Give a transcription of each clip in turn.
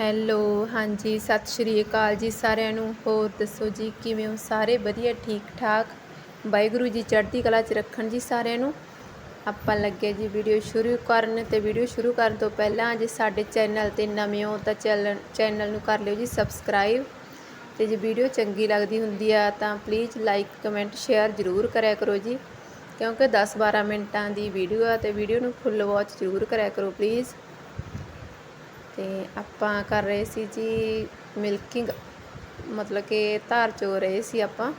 Hello, ਹਾਂਜੀ, ਸਤਿ ਸ਼੍ਰੀ ਅਕਾਲ ਜੀ ਸਾਰਿਆਂ ਨੂੰ। ਹੋਰ ਦੱਸੋ ਜੀ, ਕਿਵੇਂ ਹੋ? ਸਾਰੇ ਵਧੀਆ ਠੀਕ ਠਾਕ ਵਾਹਿਗੁਰੂ ਜੀ ਚੜ੍ਹਦੀ ਕਲਾ 'ਚ ਰੱਖਣ ਜੀ ਸਾਰਿਆਂ ਨੂੰ। ਆਪਾਂ ਲੱਗੇ ਜੀ ਵੀਡੀਓ ਸ਼ੁਰੂ ਕਰਨ ਤੇ ਵੀਡੀਓ ਸ਼ੁਰੂ ਕਰਨ ਤੋਂ ਪਹਿਲਾਂ ਜੇ ਸਾਡੇ ਚੈਨਲ ਤੇ ਨਵੇਂ ਹੋ ਤਾਂ ਚੈਨਲ ਚੈਨਲ ਨੂੰ ਕਰ ਲਿਓ ਜੀ ਸਬਸਕ੍ਰਾਈਬ। ਤੇ ਜੇ ਵੀਡੀਓ ਚੰਗੀ ਲੱਗਦੀ ਹੁੰਦੀ ਆ ਤਾਂ ਪਲੀਜ਼ ਲਾਈਕ ਕਮੈਂਟ ਸ਼ੇਅਰ ਜ਼ਰੂਰ ਕਰਿਆ ਕਰੋ ਜੀ। ਕਿਉਂਕਿ 10-12 ਮਿੰਟਾਂ ਦੀ ਵੀਡੀਓ ਆ ਤੇ ਵੀਡੀਓ ਨੂੰ ਫੁੱਲ ਵਾਚ ਜ਼ਰੂਰ ਕਰਿਆ ਕਰੋ ਪਲੀਜ਼ ਤੇ ਆਪਾਂ ਕਰ ਰਹੇ ਸੀ ਜੀ ਮਿਲਕਿੰਗ ਮਤਲਬ ਕਿ ਧਾਰ ਚੋ ਰਹੇ ਸੀ ਆਪਾਂ।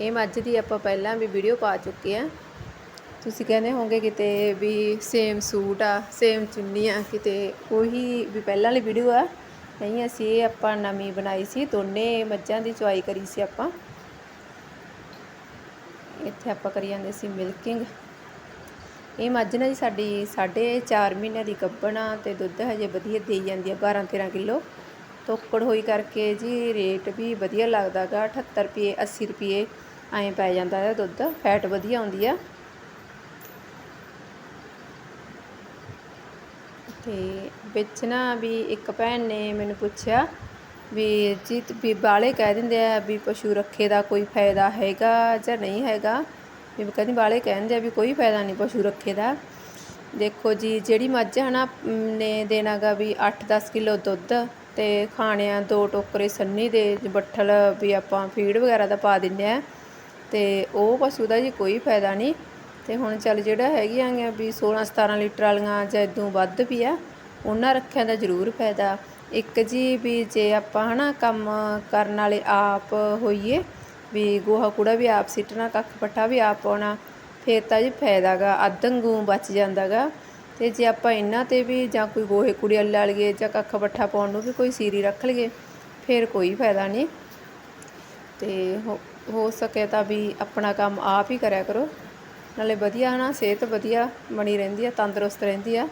ਇਹ ਮੱਝ ਦੀ ਆਪਾਂ ਪਹਿਲਾਂ ਵੀ ਵੀਡੀਓ ਪਾ ਚੁੱਕੇ ਆ। ਤੁਸੀਂ ਕਹਿੰਦੇ ਹੋਵੋਗੇ ਕਿਤੇ ਵੀ ਸੇਮ ਸੂਟ ਆ ਸੇਮ ਚੁੰਨੀ ਆ, ਕਿਤੇ ਉਹੀ ਵੀ ਪਹਿਲਾਂ ਵਾਲੀ ਵੀਡੀਓ ਆ। ਨਹੀਂ, ਅਸੀਂ ਇਹ ਆਪਾਂ ਨਵੀਂ ਬਣਾਈ ਸੀ, ਦੋਨੇ ਮੱਝਾਂ ਦੀ ਚੁਆਈ ਕਰੀ ਸੀ ਆਪਾਂ। ਇੱਥੇ ਆਪਾਂ ਕਰੀ ਜਾਂਦੇ ਸੀ ਮਿਲਕਿੰਗ ਇਹ ਮੱਝ ਨਾ ਜੀ ਸਾਡੀ 4.5 ਮਹੀਨਿਆਂ ਦੀ ਗੱਭਣ ਆ ਤੇ ਦੁੱਧ ਹਜੇ ਵਧੀਆ ਦੇਈ ਜਾਂਦੀ ਆ 12 13 ਕਿਲੋ। ਤੋਕੜ ਹੋਈ ਕਰਕੇ ਜੀ ਰੇਟ ਵੀ ਵਧੀਆ ਲੱਗਦਾਗਾ 78 ਰੁਪਏ 80 ਰੁਪਏ ਐਂ ਪੈ ਜਾਂਦਾ ਹੈ ਦੁੱਧ, ਫੈਟ ਵਧੀਆ ਆਉਂਦੀ ਆ। ਤੇ ਵਿੱਚ ਨਾ ਵੀ ਇੱਕ ਭੈਣ ਨੇ ਮੈਨੂੰ ਪੁੱਛਿਆ ਵੀ ਜੀ, ਵੀ ਬਾਲੇ ਕਹਿ ਦਿੰਦੇ ਆ ਵੀ ਪਸ਼ੂ ਰੱਖੇ ਦਾ ਕੋਈ ਫਾਇਦਾ ਹੈਗਾ ਜਾਂ ਨਹੀਂ ਹੈਗਾ? ਵੀ ਕਹਿੰਦੀ ਬਾਲੇ ਕਹਿੰਦੇ ਆ ਵੀ ਕੋਈ ਫਾਇਦਾ ਨਹੀਂ ਪਸ਼ੂ ਰੱਖੇ ਦਾ। ਦੇਖੋ ਜੀ, ਜਿਹੜੀ ਮੱਝ ਹਨਾ ਨੇ ਦੇਣਾਗਾ ਵੀ 8-10 ਕਿਲੋ ਦੁੱਧ ਤੇ ਖਾਣਿਆਂ ਦੋ ਟੋਕਰੇ ਸੰਨੀ ਦੇ ਬੱਠਲ ਵੀ ਆਪਾਂ ਫੀਡ ਵਗੈਰਾ ਦਾ ਪਾ ਦਿੰਨੇ ਆ ਤੇ ਉਹ ਪਸ਼ੂ ਦਾ ਜੀ ਕੋਈ ਫਾਇਦਾ ਨਹੀਂ। ਤੇ ਹੁਣ ਚੱਲ ਜਿਹੜਾ ਹੈਗੀਆਂ ਆ ਵੀ 16-17 ਲੀਟਰ ਵਾਲੀਆਂ ਜਾਂ ਇਦੋਂ ਵੱਧ ਵੀ ਆ, ਉਹਨਾਂ ਰੱਖਿਆਂ ਦਾ ਜ਼ਰੂਰ ਫਾਇਦਾ। ਇੱਕ ਜੀ ਵੀ ਜੇ ਆਪਾਂ ਹਨਾ ਕੰਮ ਕਰਨ ਵਾਲੇ ਆਪ ਹੋਈਏ ਵੀ ਗੋਹਾ ਕੂੜਾ ਵੀ ਆਪ ਸਿੱਟਣਾ, ਕੱਖ ਪੱਠਾ ਵੀ ਆਪ ਪਾਉਣਾ, ਫਿਰ ਤਾਂ ਜੀ ਫਾਇਦਾਗਾ ਅੱਧੰਗੂ ਬਚ ਜਾਂਦਾਗਾ ਤੇ ਜੇ ਆਪਾਂ ਇਹਨਾਂ ਤੇ ਵੀ ਜਾਂ ਕੋਈ ਗੋਹੇ ਕੂੜੇ ਲਾ ਲਈਏ ਜਾਂ ਕੱਖ ਪੱਠਾ ਪਾਉਣ ਨੂੰ ਵੀ ਕੋਈ ਸੀਰੀ ਰੱਖ ਲਈਏ, ਫਿਰ ਕੋਈ ਫਾਇਦਾ ਨਹੀਂ ਤੇ ਹੋ ਹੋ ਸਕੇ ਤਾਂ ਵੀ ਆਪਣਾ ਕੰਮ ਆਪ ਹੀ ਕਰਿਆ ਕਰੋ। ਨਾਲੇ ਵਧੀਆ ਹਨਾ ਸਿਹਤ ਵਧੀਆ, ਬਣੀ ਰਹਿੰਦੀ ਆ, ਤੰਦਰੁਸਤ ਰਹਿੰਦੀ ਆ।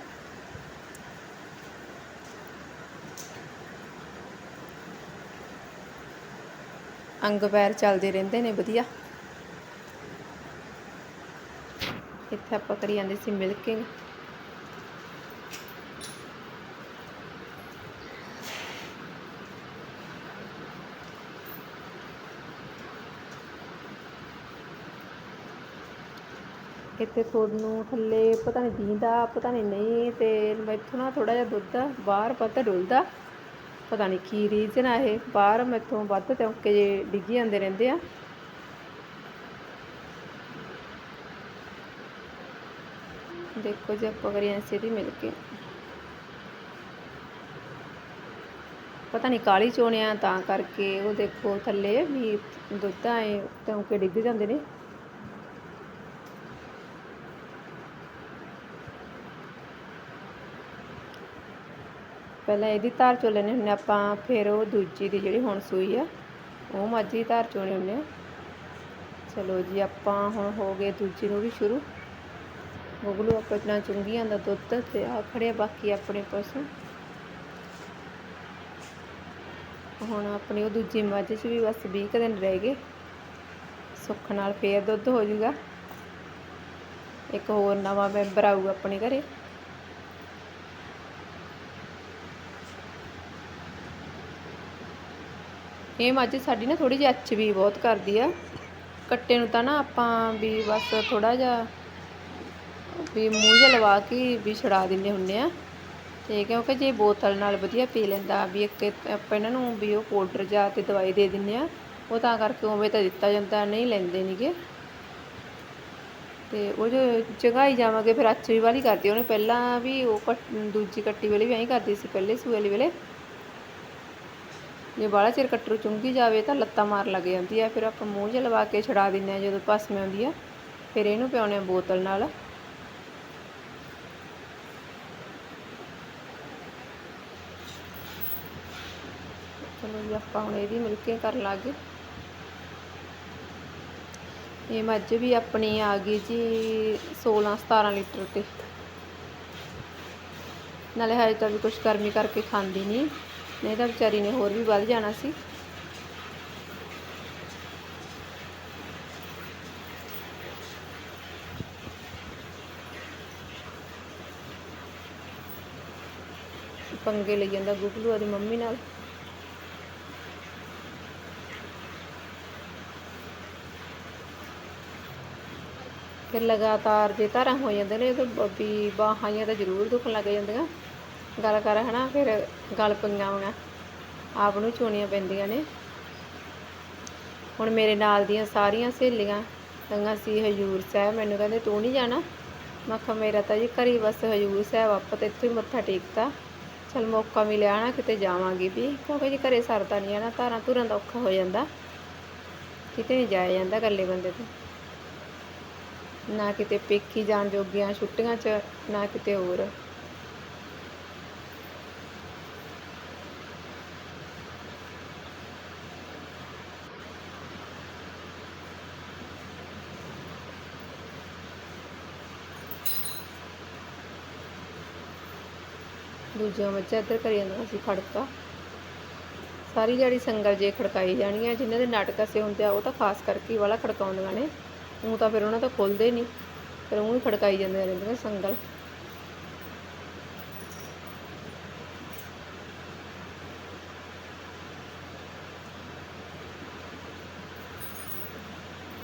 ਅੰਗ ਪੈਰ ਚੱਲਦੇ ਰਹਿੰਦੇ ਨੇ, ਵਧੀਆ। ਇੱਥੇ ਆਪਾਂ ਕਰੀ ਜਾਂਦੇ ਸੀ ਮਿਲਕਿੰਗ ਇੱਥੇ ਤੁਹਾਨੂੰ ਥੱਲੇ ਪਤਾ ਨਹੀਂ ਦੀਂਦਾ, ਪਤਾ ਨਹੀਂ ਨਹੀਂ, ਤੇ ਮੈਥੋਂ ਨਾ ਥੋੜਾ ਜਿਹਾ ਦੁੱਧ ਬਾਹਰ ਪਤਾ ਡੁੱਲਦਾ। ਪਤਾ ਨਹੀਂ ਕੀ ਰੀਜ਼ਨ ਆ ਇਹ। ਬਾਹਰ ਮੈਥੋਂ ਵੱਧ ਤਿਉਂਕੇ ਜੇ ਡਿੱਗੀ ਜਾਂਦੇ ਰਹਿੰਦੇ ਆ। ਦੇਖੋ ਜੀ, ਆਪਾਂ ਕਰੀਏ ਐਸੇ ਦੀ ਮਿਲ ਕੇ। ਪਤਾ ਨਹੀਂ ਕਾਲੀ ਚੋਣਿਆ ਤਾਂ ਕਰਕੇ ਉਹ ਦੇਖੋ ਥੱਲੇ ਵੀ ਦੁੱਧ ਆਏ ਤਿਉਂਕੇ ਡਿੱਗ ਜਾਂਦੇ ਨੇ। ਪਹਿਲਾਂ ਇਹਦੀ ਧਾਰ ਚੋ ਲੈਣੇ ਹੁੰਨੇ ਆਪਾਂ, ਫਿਰ ਉਹ ਦੂਜੀ ਦੀ ਜਿਹੜੀ ਹੁਣ ਸੂਈ ਆ, ਉਹ ਮਾਝੀ ਦੀ ਧਾਰ ਚੋਣੇ ਹੁੰਨੇ ਆ। ਚਲੋ ਜੀ, ਆਪਾਂ ਹੁਣ ਹੋ ਗਏ ਦੂਜੀ ਨੂੰ ਵੀ ਸ਼ੁਰੂ। ਗੋਗਲੂ ਆਪਣਾ ਚੁੰਗੀਆਂ ਦਾ ਦੁੱਧ ਤੇ ਆ ਖੜੇ ਬਾਕੀ ਆਪਣੇ ਪਸ਼ੂ। ਹੁਣ ਆਪਣੀ ਉਹ ਦੂਜੀ ਮੱਝ 'ਚ ਵੀ ਬਸ 20 ਕੁ ਦਿਨ ਰਹਿ ਗਏ। ਸੁੱਖ ਨਾਲ ਫੇਰ ਦੁੱਧ ਹੋ ਜਾਊਗਾ ਇੱਕ ਹੋਰ ਨਵਾਂ ਮੈਂਬਰ ਆਊਗਾ ਆਪਣੇ ਘਰੇ। ਇਹ ਮੱਝ ਸਾਡੀ ਨਾ ਥੋੜੀ ਜਿਹੀ ਅੱਛ ਵੀ ਬਹੁਤ ਕਰਦੀ ਆ। ਕੱਟੇ ਨੂੰ ਤਾਂ ਨਾ ਆਪਾਂ ਵੀ ਬਸ ਥੋੜਾ ਜਿਹਾ ਵੀ ਮੂੰਹ ਜਿਹਾ ਲਵਾ ਕੇ ਵੀ ਛੜਾ ਦਿੰਦੇ ਹੁੰਨੇ ਆ। ਤੇ ਕਿਉਂਕਿ ਜੇ ਬੋਤਲ ਨਾਲ ਵਧੀਆ ਪੀ ਲੈਂਦਾ ਵੀ ਇੱਕ ਆਪਾਂ ਇਹਨਾਂ ਨੂੰ ਵੀ ਉਹ ਪਾਊਡਰ ਜਾਂ ਤੇ ਦਵਾਈ ਦੇ ਦਿੰਨੇ ਆ, ਉਹ ਤਾਂ ਕਰਕੇ ਉਵੇਂ ਤਾਂ ਦਿੱਤਾ ਜਾਂਦਾ, ਨਹੀਂ ਲੈਂਦੇ ਨਹੀਂਗੇ ਤੇ ਉਹ ਜੋ ਜਗਾਈ ਜਾਵਾਂਗੇ ਫਿਰ ਅੱਛ ਵੀ ਵਾਲੀ ਕਰਦੀ ਉਹਨੇ ਪਹਿਲਾਂ ਵੀ ਉਹ ਦੂਜੀ ਕੱਟੀ ਵਾਲੀ ਵੀ ਐਂ ਕਰਦੀ ਸੀ, ਪਹਿਲੇ ਸੂਏ ਵਾਲੀ ਵੇਲੇ। ਜੇ ਬਾਹਲਾ ਚਿਰ ਕੱਟਰੂ ਚੁੰਗੀ ਜਾਵੇ ਤਾਂ ਲੱਤਾਂ ਮਾਰ ਲੱਗ ਜਾਂਦੀ ਆ, ਫਿਰ ਆਪਾਂ ਮੂੰਹ 'ਚ ਲਵਾ ਕੇ ਛਡਾ ਦਿੰਦੇ ਆ ਜਦੋਂ ਪਸਮੇ ਆਉਂਦੀ ਆ, ਫਿਰ ਇਹਨੂੰ ਪਿਆਉਣੇ ਬੋਤਲ ਨਾਲ। ਚਲੋ ਜੀ, ਆਪਾਂ ਹੁਣ ਇਹਦੀ ਮਿਲਕੇ ਕਰਨ ਲੱਗ ਗਏ। ਇਹ ਮੱਝ ਵੀ ਆਪਣੀ ਆ ਗਈ ਜੀ 16 17 ਲੀਟਰ ਤੇ। ਨਾਲੇ ਹਜੇ ਤਾਂ ਵੀ ਕੁਝ ਗਰਮੀ ਕਰਕੇ ਖਾਂਦੀ ਨਹੀਂ ਨਹੀਂ ਤਾਂ ਵਿਚਾਰੀ ਨੇ ਹੋਰ ਵੀ ਵੱਧ ਜਾਣਾ ਸੀ। ਪੰਗੇ ਲਈ ਜਾਂਦਾ ਗੁਗਲੂ ਉਹਦੀ ਮੰਮੀ ਨਾਲ। ਫਿਰ ਲਗਾਤਾਰ ਜੇ ਧਾਰਾਂ ਹੋ ਜਾਂਦੇ ਨੇ ਤਾਂ ਬ- ਵੀ ਬਾਹਾਂ ਜਿਹੀਆਂ ਤਾਂ ਜ਼ਰੂਰ ਦੁਖਣ ਲੱਗ ਜਾਂਦੀਆਂ। ਗੱਲ ਕਰ, ਹਨਾ? ਫਿਰ ਗਲ ਪਈਆਂ ਹੋਣਾ ਆਪ ਨੂੰ ਚੋਣੀਆਂ ਪੈਂਦੀਆਂ ਨੇ। ਹੁਣ ਮੇਰੇ ਨਾਲ ਦੀਆਂ ਸਾਰੀਆਂ ਸਹੇਲੀਆਂ ਕਹਿੰਗਾ ਸੀ ਹਜੂਰ ਸਾਹਿਬ, ਮੈਨੂੰ ਕਹਿੰਦੇ, ਤੂੰ ਨਹੀਂ ਜਾਣਾ? ਮੈਂ ਕਿਹਾ, ਮੇਰਾ ਤਾਂ ਜੀ ਘਰੀ ਬਸ ਹਜੂਰ ਸਾਹਿਬ, ਆਪਾਂ ਤਾਂ ਇੱਥੇ ਹੀ ਮੱਥਾ ਟੇਕਤਾ। ਚਲ ਮੌਕਾ ਮਿਲਿਆ ਨਾ, ਕਿਤੇ ਜਾਵਾਂਗੇ ਵੀ। ਕਿਉਂਕਿ ਜੀ ਘਰੇ ਸਰਦਾ ਨਹੀਂ ਆ ਨਾ, ਧਾਰਾਂ ਧੁਰਾਂ ਦਾ ਔਖਾ ਹੋ ਜਾਂਦਾ। ਕਿਤੇ ਨਹੀਂ ਜਾਇਆ ਜਾਂਦਾ ਇਕੱਲੇ ਬੰਦੇ ਤੋਂ। ਨਾ ਕਿਤੇ ਪੇਕੀ ਜਾਣ ਜੋਗੀਆਂ ਛੁੱਟੀਆਂ 'ਚ, ਨਾ ਕਿਤੇ ਹੋਰ। ਦੂਜੀਆਂ ਮੱਝਾਂ ਇੱਧਰ ਕਰੀ ਜਾਂਦੀਆਂ ਅਸੀਂ ਖੜਕਾ। ਸਾਰੀ ਜਿਹੜੀ ਸੰਗਲ ਜੇ ਖੜਕਾਈ ਜਾਣੀ ਹੈ ਜਿਨ੍ਹਾਂ ਦੇ ਨਾਟਕ ਅਸੇ ਹੁੰਦੇ ਆ, ਉਹ ਤਾਂ ਖਾਸ ਕਰਕੇ ਵਾਲਾ ਖੜਕਾਉਂਦੀਆਂ ਨੇ। ਉਹ ਤਾਂ ਫਿਰ ਉਹਨਾਂ ਤੋਂ ਖੁੱਲਦੇ ਨਹੀਂ ਫਿਰ ਉਹ ਹੀ ਖੜਕਾਈ ਜਾਂਦੀਆਂ ਰਹਿੰਦੀਆਂ ਸੰਗਲ।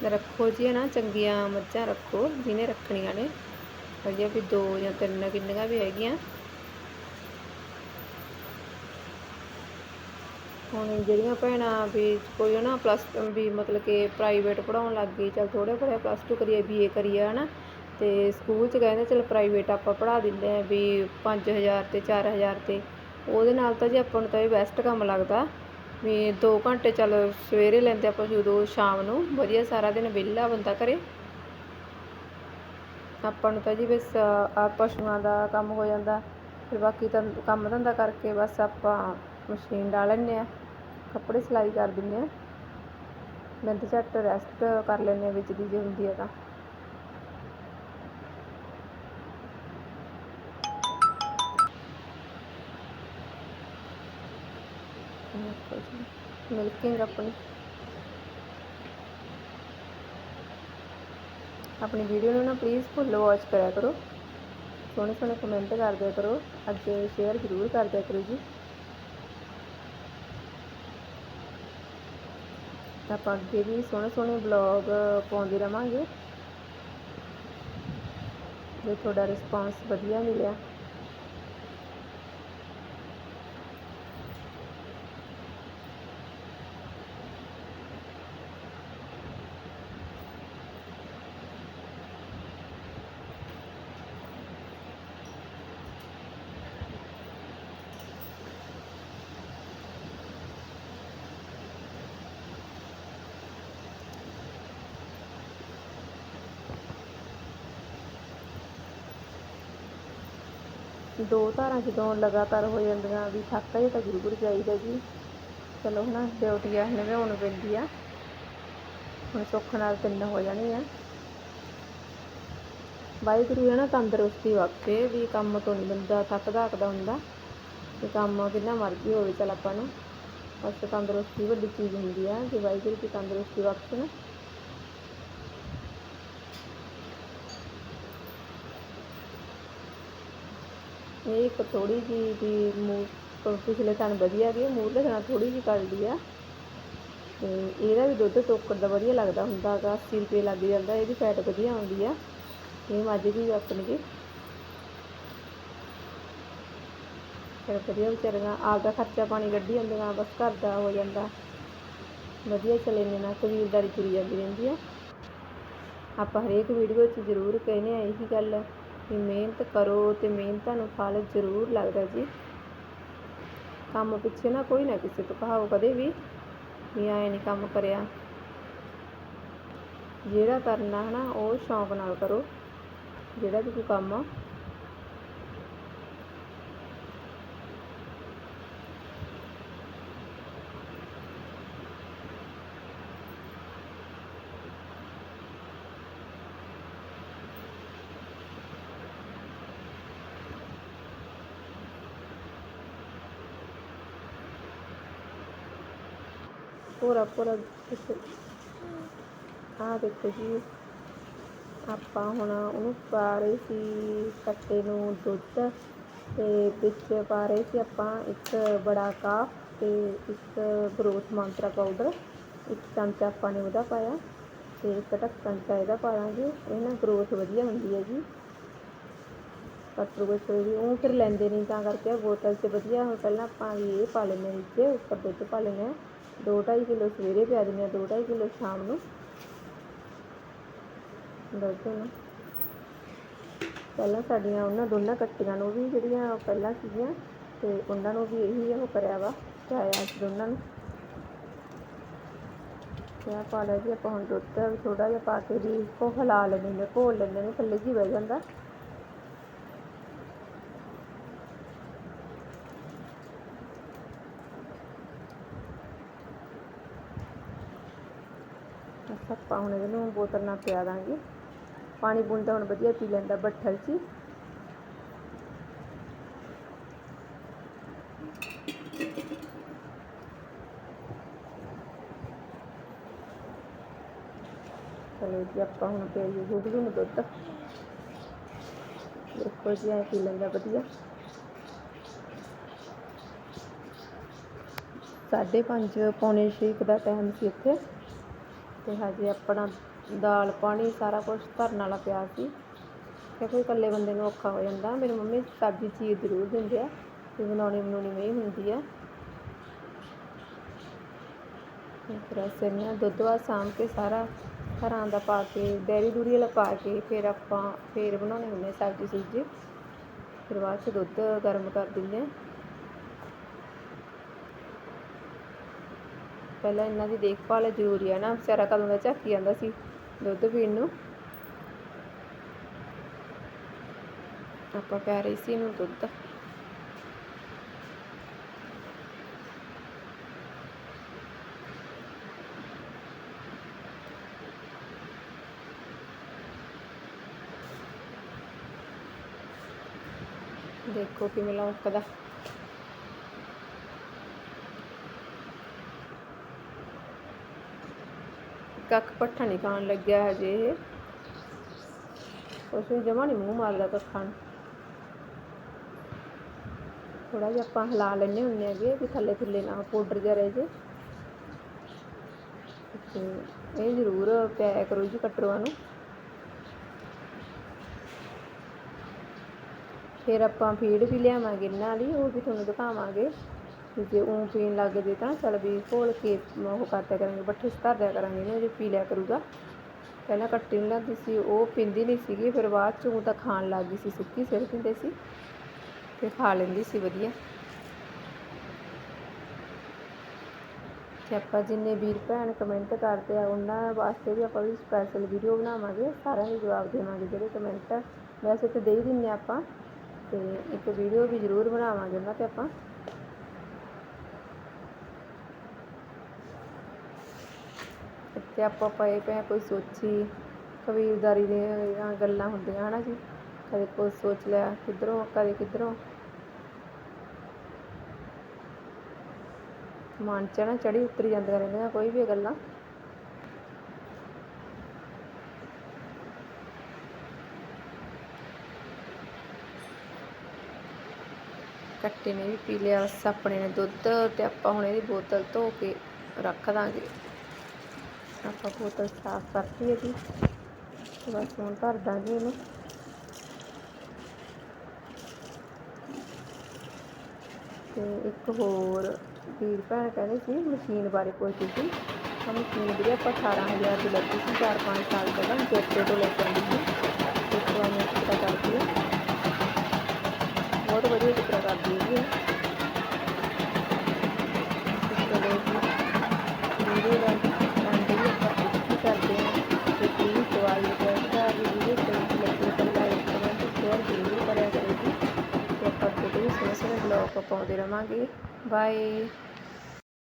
ਰੱਖੋ ਜੀ ਨਾ, ਚੰਗੀਆਂ ਮੱਝਾਂ ਰੱਖੋ, ਜਿਹਨੇ ਰੱਖਣੀਆਂ ਨੇ। ਵਧੀਆ ਵੀ ਦੋ ਜਾਂ ਤਿੰਨ ਕਿੰਨੀਆਂ ਵੀ ਹੈਗੀਆਂ। ਹੁਣ ਜਿਹੜੀਆਂ ਭੈਣਾਂ ਵੀ ਕੋਈ ਨਾ ਪਲੱਸ ਵੀ ਮਤਲਬ ਕਿ ਪ੍ਰਾਈਵੇਟ ਪੜਾਉਣ ਲੱਗ ਗਈ, ਚਲ ਥੋੜੇ ਪੜਿਆ ਪਲੱਸ ਟੂ ਕਰੀਏ ਬੀਏ ਕਰੀਏ ਹੈ ਨਾ ਅਤੇ ਸਕੂਲ 'ਚ ਕਹਿੰਦੇ ਚਲ ਪ੍ਰਾਈਵੇਟ ਆਪਾਂ ਪੜ੍ਹਾ ਦਿੰਦੇ ਹਾਂ ਵੀ ਪੰਜ 5000 ਤੇ 4000 ਤੇ, ਉਹਦੇ ਨਾਲ ਤਾਂ ਜੀ ਆਪਾਂ ਨੂੰ ਤਾਂ ਇਹ ਬੈਸਟ ਕੰਮ ਲੱਗਦਾ, ਵੀ 2 ਘੰਟੇ ਚਲ ਸਵੇਰੇ ਲੈਂਦੇ ਆਪਾਂ ਜਦੋਂ ਸ਼ਾਮ ਨੂੰ, ਵਧੀਆ ਸਾਰਾ ਦਿਨ ਵਿਹਲਾ ਬੰਦਾ ਕਰੇ ਆਪਾਂ ਨੂੰ ਤਾਂ ਜੀ ਬਸ ਆ ਪਸ਼ੂਆਂ ਦਾ ਕੰਮ ਹੋ ਜਾਂਦਾ, ਫਿਰ ਬਾਕੀ ਤਾਂ ਕੰਮ ਧੰਦਾ ਕਰਕੇ ਬਸ ਆਪਾਂ ਮਸ਼ੀਨ ਡਾ ਲੈਂਦੇ ਆ ਕੱਪੜੇ ਸਿਲਾਈ ਕਰ ਦਿੰਦੇ ਆ ਮਿੰਟ ਝੱਟ ਰੈਸਟ ਕਰ ਲੈਂਦੇ ਹਾਂ ਵਿੱਚ ਦੀ, ਜੇ ਹੁੰਦੀ ਹੈ ਤਾਂ। ਮਿਲਕਿੰਗ ਆਪਣੀ ਆਪਣੀ ਵੀਡੀਓ ਨੂੰ ਨਾ ਪਲੀਜ਼ ਫੁੱਲ ਵਾਚ ਕਰਿਆ ਕਰੋ। ਸੋਹਣੇ ਸੋਹਣੇ ਕਮੈਂਟ ਕਰ ਦਿਆ ਕਰੋ। ਅੱਗੇ ਸ਼ੇਅਰ ਜ਼ਰੂਰ ਕਰ ਦਿਆ ਕਰੋ ਜੀ। ਆਪਾਂ ਅੱਗੇ ਵੀ ਸੋਹਣੇ ਸੋਹਣੇ ਬਲੌਗ ਪਾਉਂਦੇ ਰਵਾਂਗੇ। ਜੇ ਤੁਹਾਡਾ ਰਿਸਪਾਂਸ ਵਧੀਆ ਮਿਲਿਆ। ਦੋ ਧਾਰਾਂ ਜਦੋਂ ਲਗਾਤਾਰ ਹੋ ਜਾਂਦੀਆਂ ਵੀ ਥੱਕ ਜੇ ਤਾਂ ਜ਼ਰੂਰ ਜਾਈਦਾ ਜੀ। ਚਲੋ ਹਨਾ, ਡਿਊਟੀ ਆ ਨਿਭਾਉਣ ਪੈਂਦੀ ਆ। ਹੁਣ ਸੁੱਖ ਨਾਲ ਤਿੰਨ ਹੋ ਜਾਣੀ ਆ। ਵਾਹਿਗੁਰੂ ਹੈ ਨਾ ਤੰਦਰੁਸਤੀ ਬਖਸ਼ੇ ਵੀ ਕੰਮ ਤੋਂ ਨਹੀਂ ਬੰਦਾ ਥੱਕਦਾ ਹੱਕਦਾ ਹੁੰਦਾ, ਤੇ ਕੰਮ ਕਿੰਨਾ ਮਰਜ਼ੀ ਹੋਵੇ, ਚਲ ਆਪਾਂ ਨੂੰ। ਬਸ ਤੰਦਰੁਸਤੀ ਵੱਡੀ ਚੀਜ਼ ਹੁੰਦੀ ਆ, ਕਿ ਵਾਹਿਗੁਰੂ ਦੀ ਤੰਦਰੁਸਤੀ ਬਖਸ਼ਣ ਇਹ ਇੱਕ ਥੋੜੀ ਜੀ ਵੀ ਮੂੰਹ ਪਿਛਲੇ ਥਣ ਵਧੀਆ ਗਈ ਮੂੰਹ ਦੇ ਨਾਲ ਥੋੜੀ ਜੀ ਕਰਦੀ ਆ। ਤੇ ਇਹਦਾ ਵੀ ਦੁੱਧ ਟੋਕਰ ਦਾ ਵਧੀਆ ਲੱਗਦਾ ਹੁੰਦਾ ਗਾ 80 ਰੁਪਏ ਲੱਗ ਜਾਂਦਾ, ਇਹਦੀ ਫੈਟ ਵਧੀਆ ਆਉਂਦੀ ਆ। ਇਹ ਮੱਝ ਦੀ ਆਪਣੀ। ਦੀ ਫਿਰ ਵਧੀਆ ਵਿਚਾਰੀਆਂ ਆਪਦਾ ਖਰਚਾ ਪਾਣੀ ਕੱਢੀ ਜਾਂਦੀਆਂ, ਬਸ ਘਰ ਦਾ ਹੋ ਜਾਂਦਾ। ਵਧੀਆ ਚਲੇ ਨੇ ਨਾ ਕਬੀਲਦਾਰੀ ਤੁਰੀ ਜਾਂਦੀ ਰਹਿੰਦੀ ਆ। ਆਪਾਂ ਹਰੇਕ ਵੀਡੀਓ 'ਚ ਜ਼ਰੂਰ ਕਹਿੰਦੇ ਆ ਇਹੀ ਗੱਲ। ਕਿ ਮਿਹਨਤ ਕਰੋ ਤੇ ਮਿਹਨਤਾਂ ਨੂੰ ਫਲ ਜ਼ਰੂਰ ਲੱਗਦਾ ਜੀ। ਕੰਮ ਪਿੱਛੇ ਨਾ ਕੋਈ ਨਾ ਕਿਸੇ ਤੋਂ ਕਹਾਓ, ਕਦੇ ਵੀ ਵੀ ਐ ਨਹੀਂ ਕੰਮ ਕਰਿਆ। ਜਿਹੜਾ ਕਰਨਾ ਹੈ ਨਾ ਉਹ ਸ਼ੌਂਕ ਨਾਲ ਕਰੋ। ਜਿਹੜਾ ਵੀ ਕੋਈ ਕੰਮ ਪੂਰਾ ਪੂਰਾ ਆ ਦੇਖੋ ਜੀ। ਆਪਾਂ ਹੁਣ ਉਹਨੂੰ ਪਾ ਰਹੇ ਸੀ ਕੱਟੇ ਨੂੰ ਦੁੱਧ ਤੇ ਵਿੱਚ ਪਾ ਰਹੇ ਸੀ ਆਪਾਂ ਇੱਕ ਬੜਾ ਕਾਪ ਤੇ ਇੱਕ ਗਰੋਥ ਮੰਤਰਾ ਪਾਊਡਰ ਇੱਕ ਚਮਚਾ ਆਪਾਂ ਨੇ ਉਹਦਾ ਪਾਇਆ ਤੇ ਇੱਕ ਢੱਕਣ ਚਾ ਇਹਦਾ ਪਾ ਦਾਂਗੇ ਇਹ ਨਾ ਗਰੋਥ ਵਧੀਆ ਹੁੰਦੀ ਹੈ ਜੀ ਕਟਰੂ ਵਿੱਚ ਵੀ ਉਹ ਫਿਰ ਲੈਂਦੇ ਨਹੀਂ ਤਾਂ ਕਰਕੇ ਬੋਤਲ 'ਚ ਵਧੀਆ। ਹੁਣ ਪਹਿਲਾਂ ਆਪਾਂ ਵੀ ਇਹ ਪਾ ਲੈਂਦੇ ਹਾਂ ਵਿੱਚ, ਉੱਪਰ ਦੁੱਧ ਪਾ ਲੈਂਦੇ ਹਾਂ। ਦੋ ਢਾਈ ਕਿਲੋ ਸਵੇਰੇ ਪਿਆ ਦਿੰਦੇ ਹਾਂ, ਦੋ ਢਾਈ ਕਿਲੋ ਸ਼ਾਮ ਨੂੰ। ਦੁੱਧ ਨੂੰ। ਪਹਿਲਾਂ ਸਾਡੀਆਂ ਉਹਨਾਂ ਦੋਨਾਂ ਕੱਟੀਆਂ ਨੂੰ ਵੀ ਜਿਹੜੀਆਂ ਪਹਿਲਾਂ ਸੀਗੀਆਂ, ਤੇ ਉਹਨਾਂ ਨੂੰ ਵੀ ਇਹੀ ਉਹ ਕਰਿਆ ਵਾ, ਚਾਇਆ ਅਸੀਂ ਦੋਨਾਂ ਨੂੰ। ਤੇ ਪਾ ਲਿਆ ਜੀ, ਆਪਾਂ ਹੁਣ ਦੁੱਧ ਵੀ ਥੋੜਾ ਜਿਹਾ ਪਾ ਕੇ ਵੀ ਉਹ ਹਿਲਾ ਲੈਂਦੇ ਨੇ, ਘੋਲ ਲੈਂਦੇ ਨੇ, ਥੱਲੇ ਜੀ ਬਹਿ ਜਾਂਦਾ। ਬਸ ਆਪਾਂ ਹੁਣ ਇਹਨੂੰ ਬੋਤਲ ਨਾਲ ਪਿਆ ਦਾਂਗੇ। ਪਾਣੀ ਪੂਣੀ ਤਾਂ ਹੁਣ ਵਧੀਆ ਪੀ ਲੈਂਦਾ ਬੱਠਲ 'ਚ ਹੀ। ਚਲੋ ਜੀ, ਆਪਾਂ ਹੁਣ ਪਿਆਈਏ ਗੁੱਡੂ ਨੂੰ ਦੁੱਧ। ਦੇਖੋ ਜੀ, ਐ ਪੀ ਲੈਂਦਾ ਵਧੀਆ। ਸਾਢੇ ਪੰਜ, ਪੌਣੇ ਛੇ ਕੁ ਦਾ ਟਾਈਮ ਸੀ ਇੱਥੇ। ਤੇ ਹਜੇ ਆਪਣਾ ਦਾਲ ਪਾਣੀ ਸਾਰਾ ਕੁਝ ਧਰਨ ਵਾਲਾ ਪਿਆ ਸੀ। ਕਿਉਂਕਿ ਇਕੱਲੇ ਬੰਦੇ ਨੂੰ ਔਖਾ ਹੋ ਜਾਂਦਾ। ਮੇਰੀ ਮੰਮੀ ਸਬਜ਼ੀ ਚੀਰ ਜ਼ਰੂਰ ਦਿੰਦੇ ਆ ਤੇ ਬਣਾਉਣੀ ਬਣਾਉਣੀ ਨਹੀਂ ਹੁੰਦੀ ਆ। ਫਿਰ ਅਸੀਂ ਨਾ ਦੁੱਧ ਵਾ ਸਾਂਭ ਕੇ ਸਾਰਾ ਘਰਾਂ ਦਾ ਪਾ ਕੇ, ਡੈਰੀ ਦੂਰੀ ਵਾਲਾ ਪਾ ਕੇ ਫਿਰ ਆਪਾਂ ਫਿਰ ਬਣਾਉਣੇ ਹੁੰਦੇ ਆ ਸਬਜ਼ੀ ਸੁਬਜ਼ੀ ਫਿਰ ਬਾਅਦ 'ਚ ਦੁੱਧ ਗਰਮ ਕਰ ਦਿੰਦੇ ਆ। ਪਹਿਲਾਂ ਇਹਨਾਂ ਦੀ ਦੇਖਭਾਲ ਜ਼ਰੂਰੀ ਹੈ ਨਾ। ਵਿਚਾਰਾ ਕਦੋਂ ਦਾ ਝੱਕੀ ਜਾਂਦਾ ਸੀ ਦੁੱਧ ਪੀਣ ਨੂੰ। ਆਪਾਂ ਪੈ ਰਹੀ ਸੀ ਇਹਨੂੰ ਦੁੱਧ। ਦੇਖੋ ਕਿਵੇਂ ਲੌਂਕਦਾ। ਕੱਖ ਪੱਠਾ ਨਹੀਂ ਖਾਣ ਲੱਗਿਆ ਹਜੇ ਇਹ। ਉਸ ਨੂੰ ਜਮਾ ਨਹੀਂ ਮੂੰਹ ਮਾਰਦਾ ਕੱਖਾਂ ਨੂੰ ਥੋੜਾ ਜਿਹਾ ਆਪਾਂ ਹਿਲਾ ਲੈਣੇ ਹੁੰਦੇ ਹੈਗੇ ਵੀ ਥੱਲੇ ਥੱਲੇ ਨਾ, ਪਾਊਡਰ ਜਿਹਾ ਰਹਿ ਜੇ। ਇਹ ਜ਼ਰੂਰ ਪਿਆਇਆ ਕਰੋ ਜੀ ਕਟਰੂਆਂ ਨੂੰ। ਫਿਰ ਆਪਾਂ ਫੀਡ ਵੀ ਲਿਆਵਾਂਗੇ ਇਹਨਾਂ ਲਈ ਉਹ ਵੀ ਤੁਹਾਨੂੰ ਦਿਖਾਵਾਂਗੇ। ਜੇ ਉਹ ਪੀਣ ਲੱਗ ਜੇ ਤਾਂ ਚੱਲ ਵੀ ਘੋਲ ਕੇ ਉਹ ਕਰਦਿਆ ਕਰਾਂਗੇ ਬੱਠੇ 'ਚ ਧਰ ਦਿਆ ਕਰਾਂਗੇ, ਇਹਨੂੰ ਜੇ ਪੀ ਲਿਆ ਕਰੂਗਾ। ਪਹਿਲਾਂ ਕੱਟੀ ਨੂੰ ਲੱਗਦੀ ਸੀ, ਉਹ ਪੀਂਦੀ ਨਹੀਂ ਸੀਗੀ, ਫਿਰ ਬਾਅਦ 'ਚ ਊਂ ਤਾਂ ਖਾਣ ਲੱਗ ਗਈ ਸੀ, ਸੁੱਕੀ ਸਿਰ ਦਿੰਦੇ ਸੀ, ਤੇ ਖਾ ਲੈਂਦੀ ਸੀ ਵਧੀਆ। ਤੇ ਆਪਾਂ ਜਿੰਨੇ ਵੀਰ ਭੈਣ ਕਮੈਂਟ ਕਰਦੇ ਆ, ਉਹਨਾਂ ਵਾਸਤੇ ਵੀ ਆਪਾਂ ਵੀ ਸਪੈਸ਼ਲ ਵੀਡੀਓ ਬਣਾਵਾਂਗੇ, ਸਾਰਿਆਂ ਨੂੰ ਜਵਾਬ ਦੇਵਾਂਗੇ ਜਿਹੜੇ ਕਮੈਂਟ ਵੈਸੇ ਤਾਂ ਦੇ ਹੀ ਦਿੰਦੇ ਹਾਂ ਆਪਾਂ, ਤੇ ਇੱਕ ਵੀਡੀਓ ਵੀ ਜ਼ਰੂਰ ਬਣਾਵਾਂਗੇ ਉਹਨਾਂ ਤੇ ਆਪਾਂ। ਇੱਥੇ ਆਪਾਂ ਪਏ ਪਏ ਕੋਈ ਸੋਚੀ, ਕਬੀਲਦਾਰੀ ਦੀਆਂ ਗੱਲਾਂ ਹੁੰਦੀਆਂ ਹਨਾ ਜੀ। ਕਦੇ ਕੋਈ ਸੋਚ ਲਿਆ, ਕਿੱਧਰੋਂ, ਕਦੇ ਕਿੱਧਰੋਂ। ਮਨ ਚ ਨਾ ਚੜੀ ਉਤਰੀ ਜਾਂਦੀਆਂ ਰਹਿੰਦੀਆਂ, ਕੋਈ ਵੀ ਗੱਲਾਂ। ਕੱਟੇ ਨੇ ਵੀ ਪੀ ਲਿਆ ਬਸ ਆਪਣੇ ਨੇ ਦੁੱਧ ਤੇ ਆਪਾਂ ਹੁਣ ਇਹਦੀ ਬੋਤਲ ਧੋ ਕੇ ਰੱਖ ਦਾਂਗੇ। ਆਪਾਂ ਬੋਤਲ ਸਾਫ਼ ਕਰਤੀ ਇਹਦੀ। ਬਸ ਹੁਣ ਭਰ ਦਾਂਗੇ ਇਹਨੂੰ। ਤੇ ਇੱਕ ਹੋਰ ਵੀਰ ਭੈਣ ਕਹਿੰਦੇ ਸੀ, ਮਸ਼ੀਨ ਬਾਰੇ ਪੁੱਛਦੀ ਸੀ। ਤਾਂ ਮਸ਼ੀਨ ਵੀਰੇ ਆਪਾਂ 18000 ਦੀ ਲੱਗੀ ਸੀ 4-5 ਸਾਲ ਪਹਿਲਾਂ ਜੇਤੇ ਤੋਂ ਲੈ ਕੇ ਆਂਦੀ ਸੀ। ਇੱਕ ਵਾਰ ਮੈਂ ਪਤਾ ਕਰਦੀ ਹਾਂ। ਬਹੁਤ ਵਧੀਆ ਚਿੱਤਰ ਕਰਦੀ ਹੈ ਤੇ ਚਲੋ ਜੀ, ਵੀਡੀਓ ਦਾ ਅੰਤ ਵੀ ਆਪਾਂ ਇੱਥੇ ਕਰਦੇ ਹਾਂ ਤੇ ਪਲੀਜ਼ ਦਵਾਈ ਦਾ ਵੀ ਵੀਡੀਓ ਚੰਗੀ ਲੱਗੇ ਤਾਂ ਲਾਈਕ ਕਮੈਂਟ ਸ਼ੇਅਰ ਜ਼ਰੂਰ ਕਰਿਆ ਕਰੋ ਜੀ ਤੇ ਆਪਾਂ